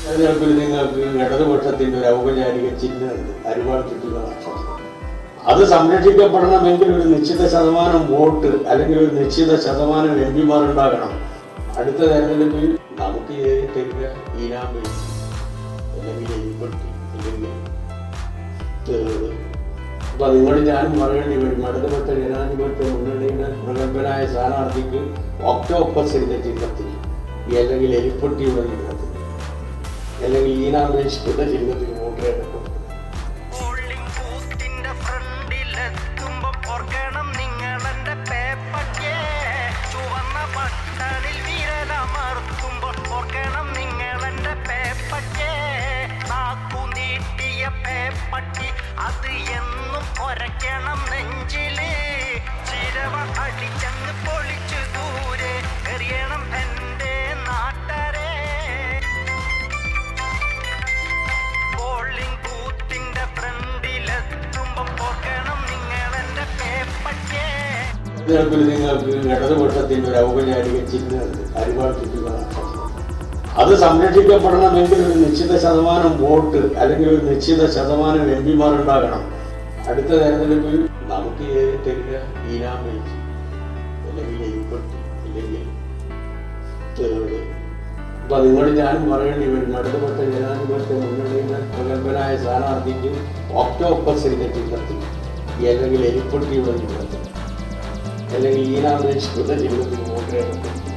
തെരഞ്ഞെടുപ്പിൽ നിങ്ങൾക്ക് ഇടതുപക്ഷത്തിന്റെ ഒരു ഔപചാരിക ചിഹ്നമുണ്ട് അരിവാൾ നക്ഷത്രം. അത് സംരക്ഷിക്കപ്പെടണമെങ്കിൽ ഒരു നിശ്ചിത ശതമാനം വോട്ട് അല്ലെങ്കിൽ ഒരു നിശ്ചിത ശതമാനം എം പിമാർ ഉണ്ടാകണം. അടുത്ത തെരഞ്ഞെടുപ്പിൽ നമുക്ക് ഈനാൻ വേണ്ടി അല്ലെങ്കിൽ എലിപ്പട്ടി അല്ലെങ്കിൽ അപ്പൊ നിങ്ങൾ ഞാനും പറയേണ്ടി വരും ഇടതുപക്ഷ ജനാധിപത്യ മുന്നണിയുടെ പ്രഗത്ഭനായ സ്ഥാനാർത്ഥിക്ക് ഒക്ടോപ്പസിന്റെ ചിഹ്നത്തിൽ അല്ലെങ്കിൽ എലിപ്പൊട്ടിയുടെ ചിഹ്നത്തിൽ അല്ലെങ്കിൽ ഈനാമേശ്വരുടെ ചിഹ്നത്തിൽ വോട്ട് പേപ്പട്ടി അത് ഒരയ്ക്കണം നെഞ്ചിൽ. ചിരവ അടിച്ചങ്ങ് പൊളിച്ചു ദൂരെ. എറിയണം എന്റെ നാട്ടരെ. പോളിംഗ് ബൂത്തിന്റെ ഫ്രണ്ടിലെത്തുമ്പോ നിങ്ങൾ എന്റെ പേപ്പറ്റേ തെരഞ്ഞെടുപ്പിൽ നിങ്ങൾക്ക് ഇടതുപക്ഷത്തിന്റെ ഒരു ഔപചാരിക ചിഹ്നമുണ്ട് അരിവാൾ ചുറ്റുക നക്ഷത്രം അത് സംരക്ഷിക്കപ്പെടണമെങ്കിൽ ഒരു നിശ്ചിത ശതമാനം വോട്ട് അല്ലെങ്കിൽ ഒരു നിശ്ചിത ശതമാനം എം പിമാർ ഉണ്ടാകണം അടുത്ത തെരഞ്ഞെടുപ്പിൽ നമുക്ക് തരിക ഈനാമേജ് അല്ലെങ്കിൽ എലിപ്പട്ടി അല്ലെങ്കിൽ അപ്പൊ നിങ്ങൾ ഞാനും പറയേണ്ടി വരും ഇടതുപക്ഷ ജനാധിപത്യ മുന്നണിയുടെ പ്രഗത്ഭനായ സ്ഥാനാർത്ഥിക്ക് ഒക്ടോബർ ഒക്ടോപ്പസിന്റെ ചിത്രത്തിൽ അല്ലെങ്കിൽ എരിപ്പൊട്ടിയുടെ ചിത്രത്തിൽ അല്ലെങ്കിൽ ഈനാമേശ്വരുടെ ജീവിതത്തിൽ വോട്ട്